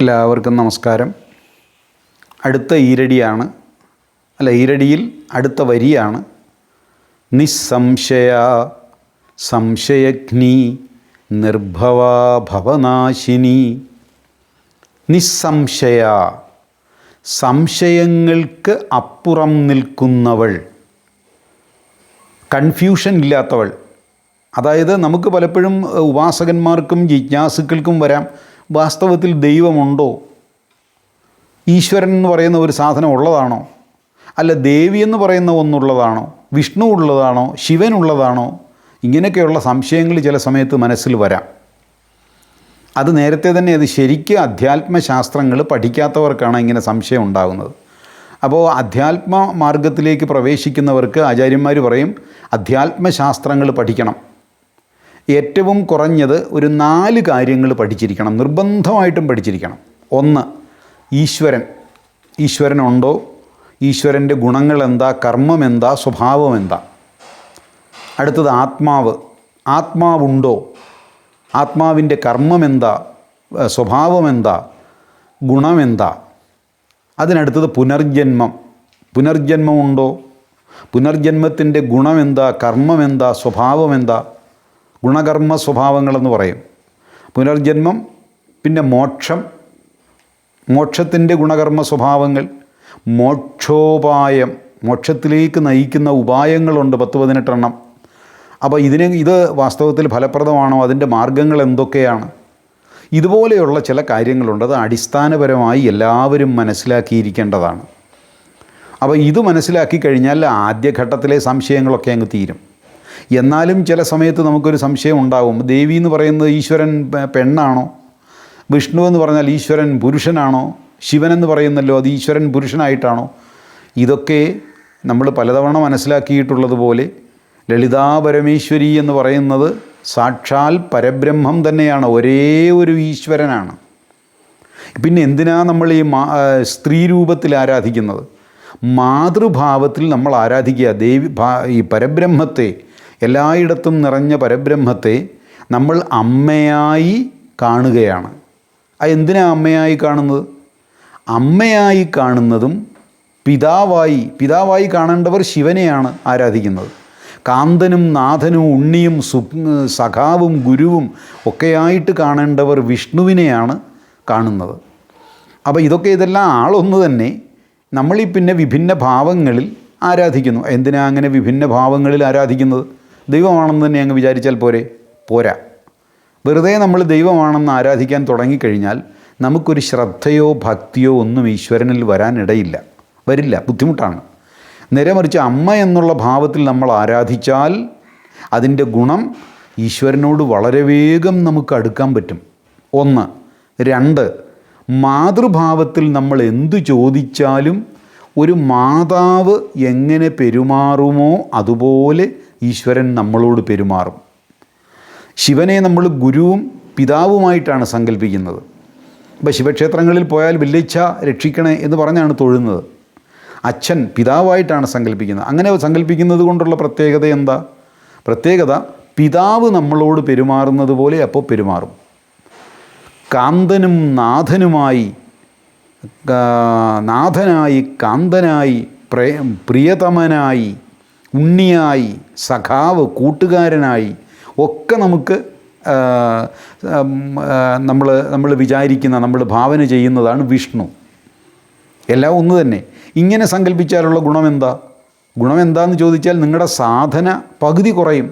എല്ലാവർക്കും നമസ്കാരം. അടുത്ത ഈരടിയാണ് അല്ല ഈരടിയിൽ അടുത്ത വരിയാണ്. നിസ്സംശയ സംശയഗ്നി നിർഭവാ ഭവനാശിനി. നിസ്സംശയ സംശയങ്ങൾക്ക് അപ്പുറം നിൽക്കുന്നവൾ. കൺഫ്യൂഷൻ ഇല്ലാത്തവൾ. അതായത് നമുക്ക് പലപ്പോഴും ഉപാസകന്മാർക്കും ജിജ്ഞാസുക്കൾക്കും വരാം. വാസ്തവത്തിൽ ദൈവമുണ്ടോ? ഈശ്വരൻ എന്ന് പറയുന്ന ഒരു സാധനം ഉള്ളതാണോ? അല്ല ദേവി എന്ന് പറയുന്ന ഒന്നുള്ളതാണോ? വിഷ്ണു ഉള്ളതാണോ? ശിവൻ ഉള്ളതാണോ? ഇങ്ങനെയൊക്കെയുള്ള സംശയങ്ങൾ ചില സമയത്ത് മനസ്സിൽ വരാം. അത് നേരത്തെ തന്നെ അത് ശരിക്കും അധ്യാത്മശാസ്ത്രങ്ങൾ പഠിക്കാത്തവർക്കാണ് ഇങ്ങനെ സംശയം ഉണ്ടാകുന്നത്. അപ്പോൾ അധ്യാത്മ മാർഗത്തിലേക്ക് പ്രവേശിക്കുന്നവർക്ക് ആചാര്യന്മാർ പറയും അധ്യാത്മശാസ്ത്രങ്ങൾ പഠിക്കണം. ഏറ്റവും കുറഞ്ഞത് ഒരു നാല് കാര്യങ്ങൾ പഠിച്ചിരിക്കണം നിർബന്ധമായിട്ടും പഠിച്ചിരിക്കണം. ഒന്ന് ഈശ്വരൻ. ഈശ്വരനുണ്ടോ? ഈശ്വരന്റെ ഗുണങ്ങൾ എന്താ? കർമ്മം എന്താ? സ്വഭാവം എന്താ? അടുത്തത് ആത്മാവ്. ആത്മാവുണ്ടോ? ആത്മാവിന്റെ കർമ്മം എന്താ? സ്വഭാവം എന്താ? ഗുണമെന്താ അതിനടുത്തത് പുനർജന്മം. പുനർജന്മമുണ്ടോ? പുനർജന്മത്തിന്റെ ഗുണമെന്താ കർമ്മമെന്താ സ്വഭാവമെന്താ ഗുണകർമ്മ സ്വഭാവങ്ങളെന്ന് പറയും. പുനർജന്മം പിന്നെ മോക്ഷം മോക്ഷത്തിന്റെ ഗുണകർമ്മ സ്വഭാവങ്ങൾ മോക്ഷോപായം മോക്ഷത്തിലേക്ക് നയിക്കുന്ന ഉപായങ്ങളുണ്ട് പത്ത് പതിനെട്ടെണ്ണം. അപ്പോൾ ഇതിന് ഇത് വാസ്തവത്തിൽ ഫലപ്രദമാണോ അതിന്റെ മാർഗങ്ങൾ എന്തൊക്കെയാണ്? ഇതുപോലെയുള്ള ചില കാര്യങ്ങളുണ്ട് അത് അടിസ്ഥാനപരമായി എല്ലാവരും മനസ്സിലാക്കിയിരിക്കേണ്ടതാണ്. അപ്പോൾ ഇത് മനസ്സിലാക്കി കഴിഞ്ഞാൽ ആദ്യഘട്ടത്തിലെ സംശയങ്ങളൊക്കെ അങ്ങ് തീരും. എന്നാലും ചില സമയത്ത് നമുക്കൊരു സംശയം ഉണ്ടാവും. ദേവി എന്ന് പറയുന്നത് ഈശ്വരൻ പെണ്ണാണോ? വിഷ്ണു എന്ന് പറഞ്ഞാൽ ഈശ്വരൻ പുരുഷനാണോ? ശിവൻ എന്ന് പറയുന്നല്ലോ അത് ഈശ്വരൻ പുരുഷനായിട്ടാണോ? ഇതൊക്കെ നമ്മൾ പലതവണ മനസ്സിലാക്കിയിട്ടുള്ളതുപോലെ ലളിതാ പരമേശ്വരി എന്ന് പറയുന്നത് സാക്ഷാൽ പരബ്രഹ്മം തന്നെയാണ്. ഒരേ ഒരു ഈശ്വരനാണ്. പിന്നെ എന്തിനാ നമ്മൾ ഈ മാ സ്ത്രീ രൂപത്തിൽ ആരാധിക്കുന്നത്? മാതൃഭാവത്തിൽ നമ്മൾ ആരാധിക്കുക. ദേവി ഈ പരബ്രഹ്മത്തെ എല്ലായിടത്തും നിറഞ്ഞ പരബ്രഹ്മത്തെ നമ്മൾ അമ്മയായി കാണുകയാണ്. അത് എന്തിനാ അമ്മയായി കാണുന്നത്? അമ്മയായി കാണുന്നതും പിതാവായി പിതാവായി കാണേണ്ടവർ ശിവനെയാണ് ആരാധിക്കുന്നത്. കാന്തനും നാഥനും ഉണ്ണിയും സു സഖാവും ഗുരുവും ഒക്കെയായിട്ട് കാണേണ്ടവർ വിഷ്ണുവിനെയാണ് കാണുന്നത്. അപ്പോൾ ഇതൊക്കെ ഇതെല്ലാം ആളൊന്ന് തന്നെ നമ്മളീ പിന്നെ വിഭിന്ന ഭാവങ്ങളിൽ ആരാധിക്കുന്നു. എന്തിനാ അങ്ങനെ വിഭിന്ന ഭാവങ്ങളിൽ ആരാധിക്കുന്നത്? ദൈവമാണെന്ന് തന്നെ അങ്ങ് വിചാരിച്ചാൽ പോരെ? പോരാ. വെറുതെ നമ്മൾ ദൈവമാണെന്ന് ആരാധിക്കാൻ തുടങ്ങിക്കഴിഞ്ഞാൽ നമുക്കൊരു ശ്രദ്ധയോ ഭക്തിയോ ഒന്നും ഈശ്വരനിൽ വരാനിടയില്ല. വരില്ല. ബുദ്ധിമുട്ടാണ്. നേരെ മറിച്ച് അമ്മ എന്നുള്ള ഭാവത്തിൽ നമ്മൾ ആരാധിച്ചാൽ അതിന്റെ ഗുണം ഈശ്വരനോട് വളരെ വേഗം നമുക്ക് അടുക്കാൻ പറ്റും. ഒന്ന്. രണ്ട്. മാതൃഭാവത്തിൽ നമ്മൾ എന്തു ചോദിച്ചാലും ഒരു മാതാവ് എങ്ങനെ പെരുമാറുമോ അതുപോലെ ഈശ്വരൻ നമ്മളോട് പെരുമാറും. ശിവനെ നമ്മൾ ഗുരുവും പിതാവുമായിട്ടാണ് സങ്കല്പിക്കുന്നത് ഇപ്പോൾ ശിവക്ഷേത്രങ്ങളിൽ പോയാൽ വില്ലിച്ച രക്ഷിക്കണേ എന്ന് പറഞ്ഞാണ് തൊഴുന്നത്. അച്ഛൻ പിതാവായിട്ടാണ് സങ്കല്പിക്കുന്നത് അങ്ങനെ സങ്കല്പിക്കുന്നത് കൊണ്ടുള്ള പ്രത്യേകത എന്താ? പ്രത്യേകത പിതാവ് നമ്മളോട് പെരുമാറുന്നത് പോലെ അപ്പോൾ പെരുമാറും. കാന്തനും നാഥനുമായി നാഥനായി കാന്തനായി പ്രേ പ്രിയതമനായി ഉണ്ണിയായി സഖാവ് കൂട്ടുകാരനായി ഒക്കെ നമുക്ക് നമ്മൾ നമ്മൾ വിചാരിക്കുന്ന നമ്മൾ ഭാവന ചെയ്യുന്നതാണ് വിഷ്ണു. എല്ലാം ഒന്ന് തന്നെ. ഇങ്ങനെ സങ്കല്പിച്ചാലുള്ള ഗുണമെന്താ? ഗുണമെന്താന്ന് ചോദിച്ചാൽ നിങ്ങളുടെ സാധന പകുതി കുറയും.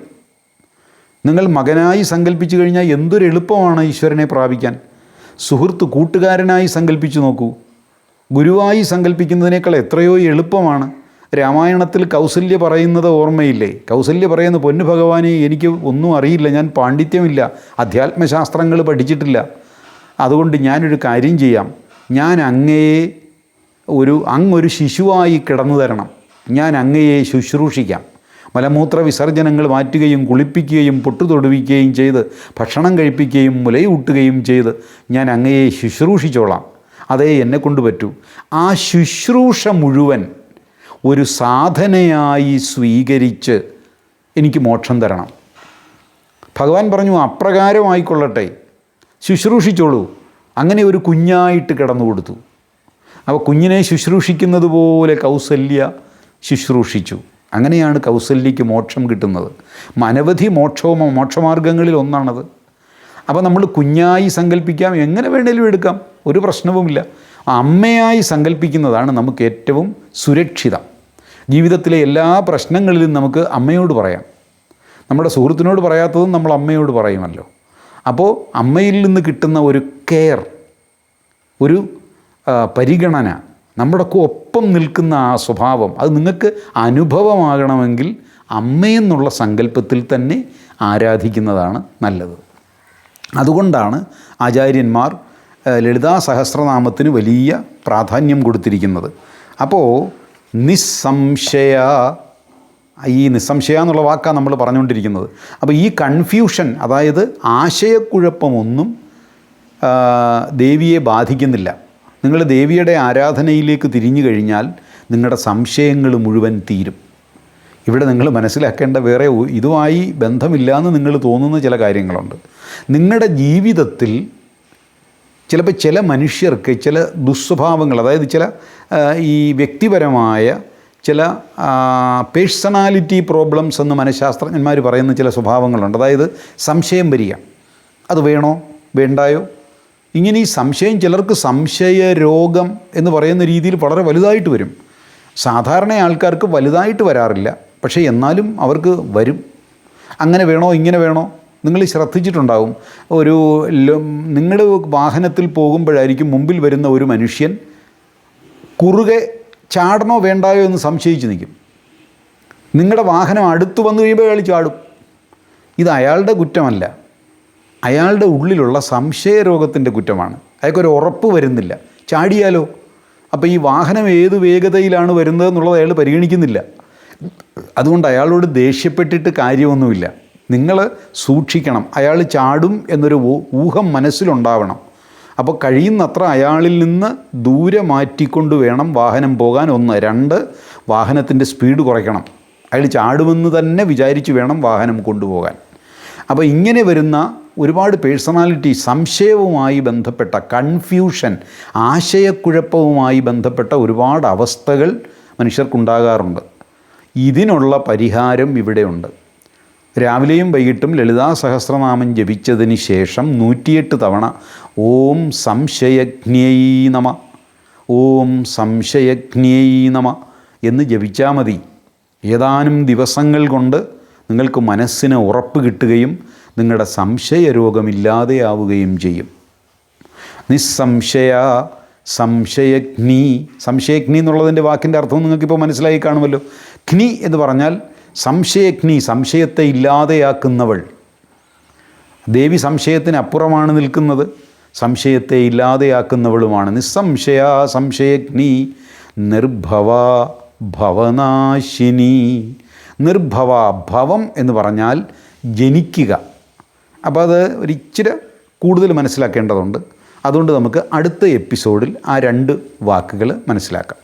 നിങ്ങൾ മകനായി സങ്കല്പിച്ചു കഴിഞ്ഞാൽ എന്തൊരു എളുപ്പമാണ് ഈശ്വരനെ പ്രാപിക്കാൻ. സുഹൃത്ത് കൂട്ടുകാരനായി സങ്കല്പിച്ചു നോക്കൂ. ഗുരുവായി സങ്കല്പിക്കുന്നതിനേക്കാൾ എത്രയോ എളുപ്പമാണ്. രാമായണത്തിൽ കൗസല്യ പറയുന്നത് ഓർമ്മയില്ലേ? കൗസല്യ പറയുന്ന പൊന്നു ഭഗവാനെ എനിക്ക് ഒന്നും അറിയില്ല ഞാൻ പാണ്ഡിത്യമില്ല അധ്യാത്മശാസ്ത്രങ്ങൾ പഠിച്ചിട്ടില്ല. അതുകൊണ്ട് ഞാനൊരു കാര്യം ചെയ്യാം. ഞാൻ അങ്ങയെ ഒരു അങ്ങൊരു ശിശുവായി കിടന്നു തരണം. ഞാൻ അങ്ങയെ ശുശ്രൂഷിക്കാം. മലമൂത്ര വിസർജനങ്ങൾ മാറ്റുകയും കുളിപ്പിക്കുകയും പൊട്ടുതൊടുവിക്കുകയും ചെയ്ത് ഭക്ഷണം കഴിപ്പിക്കുകയും മുലയൂട്ടുകയും ചെയ്ത് ഞാൻ അങ്ങയെ ശുശ്രൂഷിച്ചോളാം. അതേ എന്നെ കൊണ്ട് പറ്റൂ. ആ ശുശ്രൂഷ മുഴുവൻ ഒരു സാധനയായി സ്വീകരിച്ച് എനിക്ക് മോക്ഷം തരണം. ഭഗവാൻ പറഞ്ഞു അപ്രകാരമായിക്കൊള്ളട്ടെ. ശുശ്രൂഷിച്ചോളൂ. അങ്ങനെ ഒരു കുഞ്ഞായിട്ട് കിടന്നു കൊടുത്തു. അപ്പോൾ കുഞ്ഞിനെ ശുശ്രൂഷിക്കുന്നത് പോലെ കൗസല്യ ശുശ്രൂഷിച്ചു. അങ്ങനെയാണ് കൗസല്യയ്ക്ക് മോക്ഷം കിട്ടുന്നത്. അനവധി മോക്ഷവും മോക്ഷമാർഗങ്ങളിൽ ഒന്നാണത്. അപ്പോൾ നമ്മൾ കുഞ്ഞായി സങ്കല്പിക്കാം. എങ്ങനെ വേണേലും എടുക്കാം. ഒരു പ്രശ്നവുമില്ല. അമ്മയായി സങ്കല്പിക്കുന്നതാണ് നമുക്ക് ഏറ്റവും സുരക്ഷിതം. ജീവിതത്തിലെ എല്ലാ പ്രശ്നങ്ങളിലും നമുക്ക് അമ്മയോട് പറയാം. നമ്മുടെ സുഹൃത്തിനോട് പറയാത്തതും നമ്മൾ അമ്മയോട് പറയുമല്ലോ. അപ്പോൾ അമ്മയിൽ നിന്ന് കിട്ടുന്ന ഒരു കെയർ ഒരു പരിഗണന നമ്മുടെ ഒപ്പം നിൽക്കുന്ന ആ സ്വഭാവം അത് നിങ്ങൾക്ക് അനുഭവമാകണമെങ്കിൽ അമ്മയെന്നുള്ള സങ്കല്പത്തിൽ തന്നെ ആരാധിക്കുന്നതാണ് നല്ലത്. അതുകൊണ്ടാണ് ആചാര്യന്മാർ ലളിതാ സഹസ്രനാമത്തിന് വലിയ പ്രാധാന്യം കൊടുത്തിരിക്കുന്നത്. അപ്പോൾ നിസ്സംശയ ഈ നിസ്സംശയ എന്നുള്ള വാക്കാണ് നമ്മൾ പറഞ്ഞുകൊണ്ടിരിക്കുന്നത്. അപ്പോൾ ഈ കൺഫ്യൂഷൻ അതായത് ആശയക്കുഴപ്പമൊന്നും ദേവിയെ ബാധിക്കുന്നില്ല. നിങ്ങൾ ദേവിയുടെ ആരാധനയിലേക്ക് തിരിഞ്ഞു കഴിഞ്ഞാൽ നിങ്ങളുടെ സംശയങ്ങൾ മുഴുവൻ തീരും. ഇവിടെ നിങ്ങൾ മനസ്സിലാക്കേണ്ട വേറെ ഇതുമായി ബന്ധമില്ലാന്ന് നിങ്ങൾ തോന്നുന്ന ചില കാര്യങ്ങളുണ്ട്. നിങ്ങളുടെ ജീവിതത്തിൽ ചിലപ്പോൾ ചില മനുഷ്യർക്ക് ചില ദുസ്വഭാവങ്ങൾ അതായത് ചില ഈ വ്യക്തിപരമായ ചില പേഴ്സണാലിറ്റി പ്രോബ്ലംസ് എന്ന് മനഃശാസ്ത്രജ്ഞന്മാർ പറയുന്ന ചില സ്വഭാവങ്ങളുണ്ട്. അതായത് സംശയം വരിക. അത് വേണോ? വേണ്ടായോ? ഇങ്ങനെ ഈ സംശയം ചിലർക്ക് സംശയ രോഗം എന്ന് പറയുന്ന രീതിയിൽ വളരെ വലുതായിട്ട് വരും. സാധാരണ ആൾക്കാർക്ക് വലുതായിട്ട് വരാറില്ല. പക്ഷേ എന്നാലും അവർക്ക് വരും. അങ്ങനെ വേണോ? ഇങ്ങനെ വേണോ? നിങ്ങൾ ശ്രദ്ധിച്ചിട്ടുണ്ടാവും. ഒരു നിങ്ങൾ വാഹനത്തിൽ പോകുമ്പോഴായിരിക്കും മുമ്പിൽ വരുന്ന ഒരു മനുഷ്യൻ കുറുകെ ചാടണോ വേണ്ടായോ എന്ന് സംശയിച്ച് നിൽക്കും. നിങ്ങളുടെ വാഹനം അടുത്ത് വന്നു കഴിയുമ്പോൾ അയാൾ ചാടും. ഇത് അയാളുടെ കുറ്റമല്ല. അയാളുടെ ഉള്ളിലുള്ള സംശയരോഗത്തിന്റെ കുറ്റമാണ്. അയാൾക്കൊരു ഉറപ്പ് വരുന്നില്ല. ചാടിയാലോ? അപ്പോൾ ഈ വാഹനം ഏത് വേഗതയിലാണ് വരുന്നത് എന്നുള്ളത് അയാൾ പരിഗണിക്കുന്നില്ല. അതുകൊണ്ട് അയാളോട് ദേഷ്യപ്പെട്ടിട്ട് കാര്യമൊന്നുമില്ല. നിങ്ങൾ സൂക്ഷിക്കണം. അയാൾ ചാടും എന്നൊരു ഊഹം മനസ്സിലുണ്ടാവണം. അപ്പോൾ കഴിയുന്നത്ര അയാളിൽ നിന്ന് ദൂരെ മാറ്റിക്കൊണ്ട് വേണം വാഹനം പോകാൻ. ഒന്ന്. രണ്ട് വാഹനത്തിന്റെ സ്പീഡ് കുറയ്ക്കണം. അയാൾ ചാടുമെന്ന് തന്നെ വിചാരിച്ച് വേണം വാഹനം കൊണ്ടുപോകാൻ. അപ്പോൾ ഇങ്ങനെ വരുന്ന ഒരുപാട് പേഴ്സണാലിറ്റി സംശയവുമായി ബന്ധപ്പെട്ട കൺഫ്യൂഷൻ ആശയക്കുഴപ്പവുമായി ബന്ധപ്പെട്ട ഒരുപാട് അവസ്ഥകൾ മനുഷ്യർക്കുണ്ടാകാറുണ്ട്. ഇതിനുള്ള പരിഹാരം ഇവിടെയുണ്ട്. രാവിലെയും വൈകിട്ടും ലളിതാ സഹസ്രനാമം ജപിച്ചതിന് ശേഷം നൂറ്റിയെട്ട് തവണ ഓം സംശയജ്ഞൈ നമ. ഓം സംശയജ്ഞൈ നമ എന്ന് ജപിച്ചാൽ മതി. ഏതാനും ദിവസങ്ങൾ കൊണ്ട് നിങ്ങൾക്ക് മനസ്സിന് ഉറപ്പ് കിട്ടുകയും നിങ്ങളുടെ സംശയരോഗമില്ലാതെയാവുകയും ചെയ്യും. നിസ്സംശയ സംശയഗ്നി സംശയഗ്നി എന്നുള്ളതിന്റെ വാക്കിന്റെ അർത്ഥം നിങ്ങൾക്കിപ്പോൾ മനസ്സിലായി കാണുമല്ലോ. ഗ്നി എന്ന് പറഞ്ഞാൽ സംശയഗ്നി സംശയത്തെ ഇല്ലാതെയാക്കുന്നവൾ ദേവി സംശയത്തിന് അപ്പുറമാണ് നിൽക്കുന്നത്. സംശയത്തെ ഇല്ലാതെയാക്കുന്നവളുമാണ് നിസ്സംശയ സംശയഗ്നി നിർഭവ ഭവനാശിനി. നിർഭവ ഭവം എന്ന് പറഞ്ഞാൽ ജനിക്കുക. അപ്പോൾ അത് ഒരിച്ചിരി കൂടുതൽ മനസ്സിലാക്കേണ്ടതുണ്ട്. അതുകൊണ്ട് നമുക്ക് അടുത്ത എപ്പിസോഡിൽ ആ രണ്ട് വാക്കുകൾ മനസ്സിലാക്കാം.